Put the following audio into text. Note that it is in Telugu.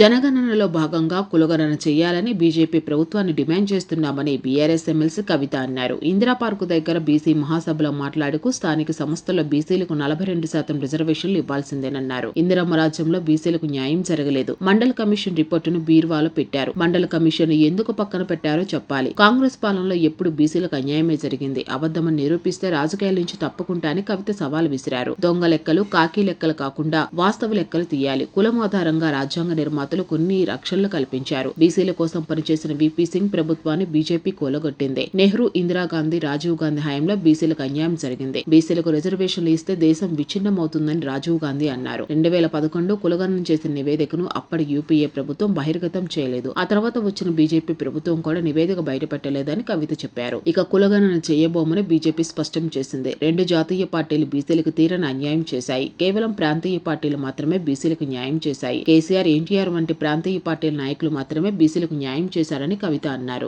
జనగణనలో భాగంగా కులగణన చేయాలని బీజేపీ ప్రభుత్వాన్ని డిమాండ్ చేస్తున్నామని బీఆర్ఎస్ ఎమ్మెల్సీ కవిత అన్నారు. ఇందిరా పార్కు దగ్గర బీసీ మహాసభలో మాట్లాడుతూ స్థానిక సంస్థల్లో బీసీలకు నలభై రెండు శాతం రిజర్వేషన్లు ఇవ్వాల్సిందేనన్నారు. ఇందిరమ్మ రాజ్యంలో బీసీలకు న్యాయం జరగలేదు. మండల కమిషన్ రిపోర్టును బీర్వాలో పెట్టారు. మండల కమిషన్ ఎందుకు పక్కన పెట్టారో చెప్పాలి. కాంగ్రెస్ పాలనలో ఎప్పుడు బీసీలకు అన్యాయమే జరిగింది. అబద్దమని నిరూపిస్తే రాజకీయాల నుంచి తప్పుకుంటాని కవిత సవాల్ విసిరారు. దొంగ లెక్కలు కాకి లెక్కలు కాకుండా వాస్తవ లెక్కలు తీయాలి. కులం ఆధారంగా రాజ్యాంగ నిర్మాణం నిర్మాతలు కొన్ని రక్షణలు కల్పించారు. బీసీల కోసం పనిచేసిన విపి సింగ్ ప్రభుత్వాన్ని బీజేపీ కూలగొట్టింది. నెహ్రూ ఇందిరాగాంధీ రాజీవ్ గాంధీ హయాంలో బీసీలకు అన్యాయం జరిగింది. బీసీలకు రిజర్వేషన్లు ఇస్తే దేశం విచ్ఛిన్నమవుతుందని రాజీవ్ గాంధీ అన్నారు. రెండు వేల పదకొండు కులగణన చేసిన నివేదికను అప్పటి యూపీఏ ప్రభుత్వం బహిర్గతం చేయలేదు. ఆ తర్వాత వచ్చిన బీజేపీ ప్రభుత్వం కూడా నివేదిక బయటపెట్టలేదని కవిత చెప్పారు. ఇక కులగణన చేయబోమని బీజేపీ స్పష్టం చేసింది. రెండు జాతీయ పార్టీలు బీసీలకు తీరని అన్యాయం చేశాయి. కేవలం ప్రాంతీయ పార్టీలు మాత్రమే బీసీలకు న్యాయం చేశాయి. కేసీఆర్ ఎన్టీఆర్ వంటి ప్రాంతీయ పార్టీల నాయకులు మాత్రమే బీసీలకు న్యాయం చేశారని కవిత అన్నారు.